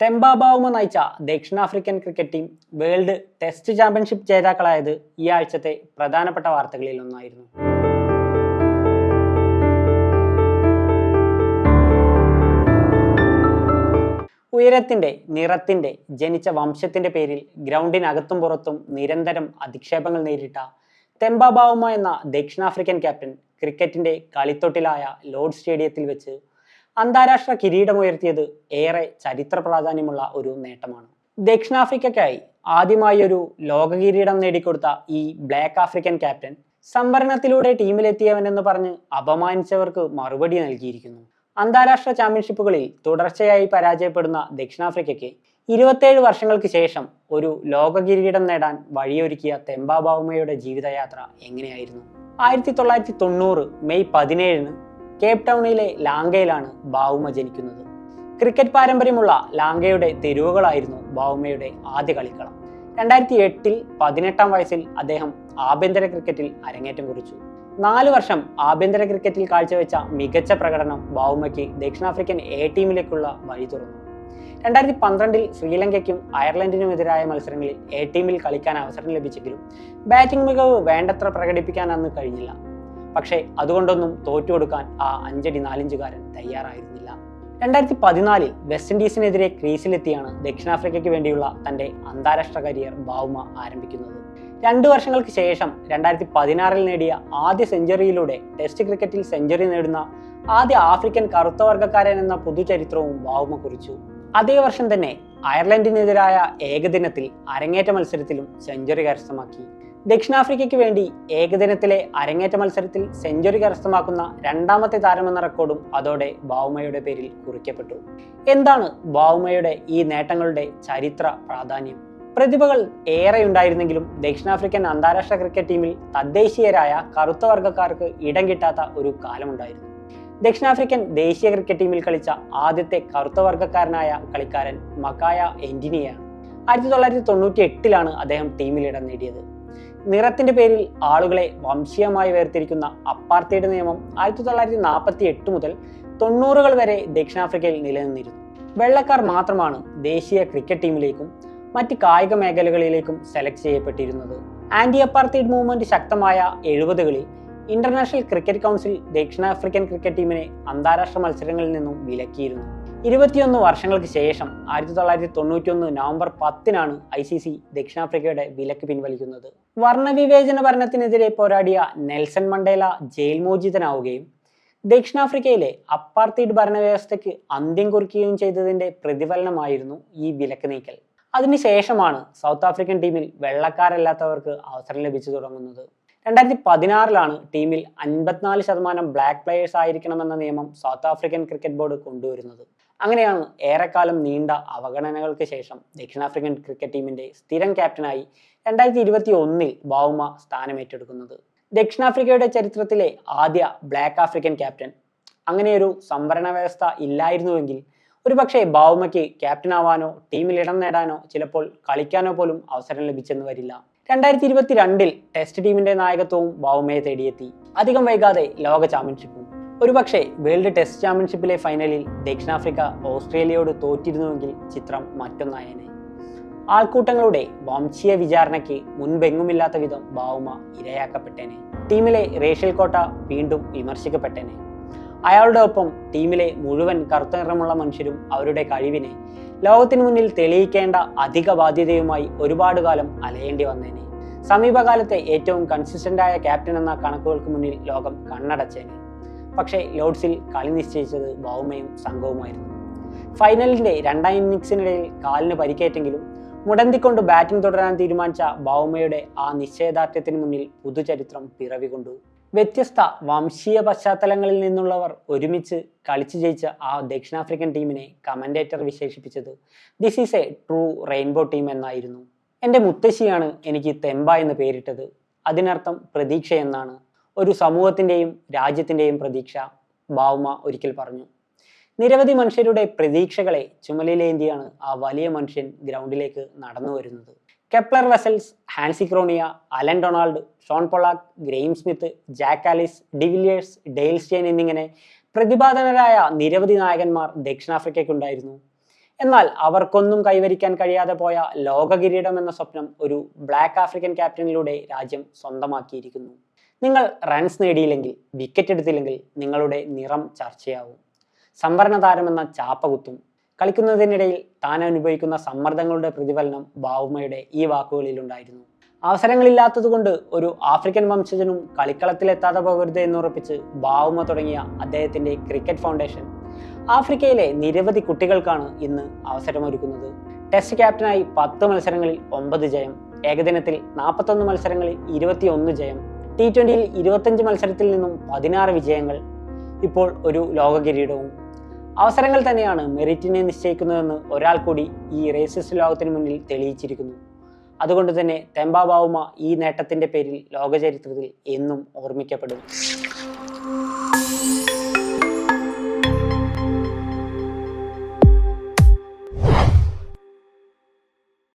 തെമ്പാബാവുമ നയിച്ച ദക്ഷിണാഫ്രിക്കൻ cricket team world test championship ജേതാക്കളായത് ഈ ആഴ്ചത്തെ പ്രധാനപ്പെട്ട വാർത്തകളിൽ ഒന്നായിരുന്നു. ഉയരത്തിന്റെ നിറത്തിന്റെ ജനിച്ച വംശത്തിന്റെ പേരിൽ ഗ്രൗണ്ടിനകത്തും പുറത്തും നിരന്തരം അധിക്ഷേപങ്ങൾ നേരിട്ട തെമ്പാബാവുമ എന്ന ദക്ഷിണാഫ്രിക്കൻ ക്യാപ്റ്റൻ ക്രിക്കറ്റിന്റെ കളിത്തൊട്ടിലായ ലോർഡ് സ്റ്റേഡിയത്തിൽ വെച്ച് അന്താരാഷ്ട്ര കിരീടമുയർത്തിയത് ഏറെ ചരിത്ര പ്രാധാന്യമുള്ള ഒരു നേട്ടമാണ്. ദക്ഷിണാഫ്രിക്കയ്ക്കായി ആദ്യമായി ഒരു ലോക കിരീടം നേടിക്കൊടുത്ത ഈ ബ്ലാക്ക് ആഫ്രിക്കൻ ക്യാപ്റ്റൻ സംവരണത്തിലൂടെ ടീമിലെത്തിയവനെന്ന് പറഞ്ഞ് അപമാനിച്ചവർക്ക് മറുപടി നൽകിയിരിക്കുന്നു. അന്താരാഷ്ട്ര ചാമ്പ്യൻഷിപ്പുകളിൽ തുടർച്ചയായി പരാജയപ്പെടുന്ന ദക്ഷിണാഫ്രിക്കയ്ക്ക് ഇരുപത്തേഴ് വർഷങ്ങൾക്ക് ശേഷം ഒരു ലോക കിരീടം നേടാൻ വഴിയൊരുക്കിയ തെമ്പാബാവുമയുടെ ജീവിതയാത്ര എങ്ങനെയായിരുന്നു? ആയിരത്തി തൊള്ളായിരത്തി തൊണ്ണൂറ് മെയ് പതിനേഴിന് കേപ്പ് ടൗണിലെ ലാങ്കയിലാണ് ബാവുമ ജനിക്കുന്നത്. ക്രിക്കറ്റ് പാരമ്പര്യമുള്ള ലാങ്കയുടെ തെരുവുകളായിരുന്നു ബാവുമയുടെ ആദ്യ കളിക്കളം. രണ്ടായിരത്തി എട്ടിൽ പതിനെട്ടാം വയസ്സിൽ അദ്ദേഹം ആഭ്യന്തര ക്രിക്കറ്റിൽ അരങ്ങേറ്റം കുറിച്ചു. നാല് വർഷം ആഭ്യന്തര ക്രിക്കറ്റിൽ കാഴ്ചവെച്ച മികച്ച പ്രകടനം ബാവുമയ്ക്ക് ദക്ഷിണാഫ്രിക്കൻ എ ടീമിലേക്കുള്ള വഴി തുറന്നു. രണ്ടായിരത്തി പന്ത്രണ്ടിൽ ശ്രീലങ്കയ്ക്കും അയർലൻഡിനുമെതിരായ മത്സരങ്ങളിൽ എ ടീമിൽ കളിക്കാൻ അവസരം ലഭിച്ചെങ്കിലും ബാറ്റിംഗ് മികവ് വേണ്ടത്ര പ്രകടിപ്പിക്കാൻ അന്ന് കഴിഞ്ഞില്ല. പക്ഷേ അതുകൊണ്ടൊന്നും തോറ്റുകൊടുക്കാൻ ആ അഞ്ചടി നാലിഞ്ചുകാരൻ തയ്യാറായിരുന്നില്ല. രണ്ടായിരത്തി പതിനാലിൽ വെസ്റ്റ് ഇൻഡീസിനെതിരെ ക്രീസിലെത്തിയാണ് ദക്ഷിണാഫ്രിക്കയ്ക്ക് വേണ്ടിയുള്ള തന്റെ അന്താരാഷ്ട്ര കരിയർ ബാവുമ ആരംഭിക്കുന്നത്. രണ്ടു വർഷങ്ങൾക്ക് ശേഷം രണ്ടായിരത്തി പതിനാറിൽ നേടിയ ആദ്യ സെഞ്ചുറിയിലൂടെ ടെസ്റ്റ് ക്രിക്കറ്റിൽ സെഞ്ചുറി നേടുന്ന ആദ്യ ആഫ്രിക്കൻ കറുത്ത വർഗക്കാരൻ എന്ന പുതുചരിത്രവും ബാവുമ കുറിച്ചു. അതേ വർഷം തന്നെ അയർലൻഡിനെതിരായ ഏകദിനത്തിൽ അരങ്ങേറ്റ മത്സരത്തിലും സെഞ്ചുറി കരസ്ഥമാക്കി. ദക്ഷിണാഫ്രിക്കയ്ക്ക് വേണ്ടി ഏകദിനത്തിലെ അരങ്ങേറ്റ മത്സരത്തിൽ സെഞ്ചുറി കരസ്ഥമാക്കുന്ന രണ്ടാമത്തെ താരമെന്ന റെക്കോർഡും അതോടെ ബാവുമയുടെ പേരിൽ കുറിക്കപ്പെട്ടു. എന്താണ് ബാവുമയുടെ ഈ നേട്ടങ്ങളുടെ ചരിത്ര പ്രാധാന്യം? പ്രതിഭകൾ ഏറെ ഉണ്ടായിരുന്നെങ്കിലും ദക്ഷിണാഫ്രിക്കൻ അന്താരാഷ്ട്ര ക്രിക്കറ്റ് ടീമിൽ തദ്ദേശീയരായ കറുത്ത വർഗക്കാർക്ക് ഇടം കിട്ടാത്ത ഒരു കാലമുണ്ടായിരുന്നു. ദക്ഷിണാഫ്രിക്കൻ ദേശീയ ക്രിക്കറ്റ് ടീമിൽ കളിച്ച ആദ്യത്തെ കറുത്ത വർഗക്കാരനായ കളിക്കാരൻ മക്കായ എൻജിനിയാണ് ആയിരത്തി തൊള്ളായിരത്തി തൊണ്ണൂറ്റി എട്ടിലാണ് അദ്ദേഹം ടീമിൽ ഇടം നേടിയത്. നിറത്തിന്റെ പേരിൽ ആളുകളെ വംശീയമായി വേർതിരിക്കുന്ന അപ്പാർത്തൈഡ് നിയമം ആയിരത്തി തൊള്ളായിരത്തി നാൽപ്പത്തി എട്ട് മുതൽ തൊണ്ണൂറുകൾ വരെ ദക്ഷിണാഫ്രിക്കയിൽ നിലനിന്നിരുന്നു. വെള്ളക്കാർ മാത്രമാണ് ദേശീയ ക്രിക്കറ്റ് ടീമിലേക്കും മറ്റ് കായിക മേഖലകളിലേക്കും സെലക്ട് ചെയ്യപ്പെട്ടിരുന്നത്. ആന്റി അപ്പാർത്തൈഡ് മൂവ്മെന്റ് ശക്തമായ എഴുപതുകളിൽ ഇന്റർനാഷണൽ ക്രിക്കറ്റ് കൗൺസിൽ ദക്ഷിണാഫ്രിക്കൻ ക്രിക്കറ്റ് ടീമിനെ അന്താരാഷ്ട്ര മത്സരങ്ങളിൽ നിന്നും വിലക്കിയിരുന്നു. ഇരുപത്തിയൊന്ന് വർഷങ്ങൾക്ക് ശേഷം ആയിരത്തി തൊള്ളായിരത്തി തൊണ്ണൂറ്റിയൊന്ന് നവംബർ പത്തിനാണ് ഐ സി സി ദക്ഷിണാഫ്രിക്കയുടെ വിലക്ക് പിൻവലിക്കുന്നത്. വർണവിവേചന ഭരണത്തിനെതിരെ പോരാടിയ നെൽസൺ മണ്ടേല ജയിൽ മോചിതനാവുകയും ദക്ഷിണാഫ്രിക്കയിലെ അപ്പാർത്തീഡ് ഭരണവ്യവസ്ഥയ്ക്ക് അന്ത്യം കുറിക്കുകയും ചെയ്തതിന്റെ പ്രതിഫലനമായിരുന്നു ഈ വിലക്ക് നീക്കൽ. അതിനുശേഷമാണ് സൗത്ത് ആഫ്രിക്കൻ ടീമിൽ വെള്ളക്കാരല്ലാത്തവർക്ക് അവസരം ലഭിച്ചു തുടങ്ങുന്നത്. രണ്ടായിരത്തി പതിനാറിലാണ് ടീമിൽ അൻപത്തിനാല് ശതമാനം ബ്ലാക്ക് പ്ലെയേഴ്സ് ആയിരിക്കണമെന്ന നിയമം സൗത്ത് ആഫ്രിക്കൻ ക്രിക്കറ്റ് ബോർഡ് കൊണ്ടുവരുന്നത്. അങ്ങനെയാണ് ഏറെക്കാലം നീണ്ട അവഗണനകൾക്ക് ശേഷം ദക്ഷിണാഫ്രിക്കൻ ക്രിക്കറ്റ് ടീമിന്റെ സ്ഥിരം ക്യാപ്റ്റനായി രണ്ടായിരത്തി ഇരുപത്തി ഒന്നിൽ ബാവുമ സ്ഥാനമേറ്റെടുക്കുന്നത്. ദക്ഷിണാഫ്രിക്കയുടെ ചരിത്രത്തിലെ ആദ്യ ബ്ലാക്ക് ആഫ്രിക്കൻ ക്യാപ്റ്റൻ. അങ്ങനെയൊരു സംവരണ വ്യവസ്ഥ ഇല്ലായിരുന്നുവെങ്കിൽ ഒരുപക്ഷെ ബാവുമയ്ക്ക് ക്യാപ്റ്റൻ ആവാനോ ടീമിൽ ഇടം നേടാനോ ചിലപ്പോൾ കളിക്കാനോ പോലും അവസരം ലഭിച്ചെന്ന് വരില്ല. രണ്ടായിരത്തി ഇരുപത്തി രണ്ടിൽ ടെസ്റ്റ് ടീമിന്റെ നായകത്വവും ബാവുമയെ തേടിയെത്തി. അധികം വൈകാതെ ലോക ചാമ്പ്യൻഷിപ്പും ഒരുപക്ഷെ വേൾഡ് ടെസ്റ്റ് ചാമ്പ്യൻഷിപ്പിലെ ഫൈനലിൽ ദക്ഷിണാഫ്രിക്ക ഓസ്ട്രേലിയയോട് തോറ്റിരുന്നുവെങ്കിൽ ചിത്രം മറ്റൊന്നായേനെ. ആൾക്കൂട്ടങ്ങളുടെ വംശീയ വിചാരണയ്ക്ക് മുൻപെങ്ങുമില്ലാത്ത വിധം ബാവുമ ഇരയാക്കപ്പെട്ടേനെ. ടീമിലെ റേഷ്യൽ കോട്ട വീണ്ടും വിമർശിക്കപ്പെട്ടേനെ. അയാളുടെ ഒപ്പം ടീമിലെ മുഴുവൻ കറുത്ത നിറമുള്ള മനുഷ്യരും അവരുടെ കഴിവിനെ ലോകത്തിന് മുന്നിൽ തെളിയിക്കേണ്ട അധിക ബാധ്യതയുമായി ഒരുപാട് കാലം അലയേണ്ടി വന്നേനെ. സമീപകാലത്തെ ഏറ്റവും കൺസിസ്റ്റന്റ് ആയ ക്യാപ്റ്റൻ എന്ന കണക്കുകൾക്ക് മുന്നിൽ ലോകം കണ്ണടച്ചേനെ. പക്ഷേ ലോഡ്സിൽ കളി നിശ്ചയിച്ചത് ബൗമയും സംഘവുമായിരുന്നു. ഫൈനലിന്റെ രണ്ടാം ഇന്നിങ്സിനിടയിൽ കാലിന് പരിക്കേറ്റെങ്കിലും മുടന്തിക്കൊണ്ട് ബാറ്റിംഗ് തുടരാൻ തീരുമാനിച്ച ബൗമയുടെ ആ നിശ്ചയദാർഢ്യത്തിന് മുന്നിൽ പുതുചരിത്രം പിറവികൊണ്ടു. വ്യത്യസ്ത വംശീയ പശ്ചാത്തലങ്ങളിൽ നിന്നുള്ളവർ ഒരുമിച്ച് കളിച്ചു ജയിച്ച ആ ദക്ഷിണാഫ്രിക്കൻ ടീമിനെ കമന്റേറ്റർ വിശേഷിപ്പിച്ചത് this is a true rainbow team എന്നായിരുന്നു. എന്റെ മുത്തശ്ശിയാണ് എനിക്ക് തെമ്പ എന്ന് പേരിട്ടത്. അതിനർത്ഥം പ്രതീക്ഷ എന്നാണ് ഒരു സമൂഹത്തിന്റെയും രാജ്യത്തിന്റെയും പ്രതീക്ഷ ബാവുമ ഒരിക്കൽ പറഞ്ഞു. നിരവധി മനുഷ്യരുടെ പ്രതീക്ഷകളെ ചുമലിലേന്തിയാണ് ആ വലിയ മനുഷ്യൻ ഗ്രൗണ്ടിലേക്ക് നടന്നു വരുന്നത്. Kepler Wessels Hansie Cronje Allan Donald Shaun Pollock Graeme Smith Jacques Kallis de Villiers Dale Steyn എന്നിങ്ങനെ പ്രതിപാദനരായ നിരവധി നായകന്മാർ ദക്ഷിണാഫ്രിക്കയ്ക്കുണ്ടായിരുന്നു. എന്നാൽ അവർക്കൊന്നും കൈവരിക്കാൻ കഴിയാതെ പോയ ലോക കിരീടം എന്ന സ്വപ്നം ഒരു ബ്ലാക്ക് ആഫ്രിക്കൻ ക്യാപ്റ്റനിലൂടെ രാജ്യം സ്വന്തമാക്കിയിരിക്കുന്നു. നിങ്ങൾ റൺസ് നേടിയില്ലെങ്കിൽ വിക്കറ്റ് എടുത്തില്ലെങ്കിൽ നിങ്ങളുടെ നിറം ചർച്ചയാവും. സംവരണ താരമെന്ന ചാപ്പകുത്തും കളിക്കുന്നതിനിടയിൽ താൻ അനുഭവിക്കുന്ന സമ്മർദ്ദങ്ങളുടെ പ്രതിഫലനം ബാവുമയുടെ ഈ വാക്കുകളിലുണ്ടായിരുന്നു അവസരങ്ങളില്ലാത്തതുകൊണ്ട് ഒരു ആഫ്രിക്കൻ വംശജനും കളിക്കളത്തിലെത്താതെ പോകരുത് എന്നുറപ്പിച്ച് ബാവുമ തുടങ്ങിയ അദ്ദേഹത്തിന്റെ ക്രിക്കറ്റ് ഫൗണ്ടേഷൻ ആഫ്രിക്കയിലെ നിരവധി കുട്ടികൾക്കാണ് ഇന്ന് അവസരമൊരുക്കുന്നത്. ടെസ്റ്റ് ക്യാപ്റ്റനായി പത്ത് മത്സരങ്ങളിൽ ഒമ്പത് ജയം ഏകദിനത്തിൽ നാൽപ്പത്തൊന്ന് മത്സരങ്ങളിൽ ഇരുപത്തിയൊന്ന് ജയം ടി ട്വന്റിയിൽ ഇരുപത്തഞ്ച് മത്സരത്തിൽ നിന്നും പതിനാറ് വിജയങ്ങൾ ഇപ്പോൾ ഒരു ലോക കിരീടവും അവസരങ്ങൾ തന്നെയാണ് മെറിറ്റിനെ നിശ്ചയിക്കുന്നതെന്ന് ഒരാൾ കൂടി ഈ റേസിസ്റ്റ് ലോകത്തിന് മുന്നിൽ തെളിയിച്ചിരിക്കുന്നു. അതുകൊണ്ട് തന്നെ തെമ്പാബാവുമ ഈ നേട്ടത്തിന്റെ പേരിൽ ലോകചരിത്രത്തിൽ എന്നും ഓർമ്മിക്കപ്പെടും.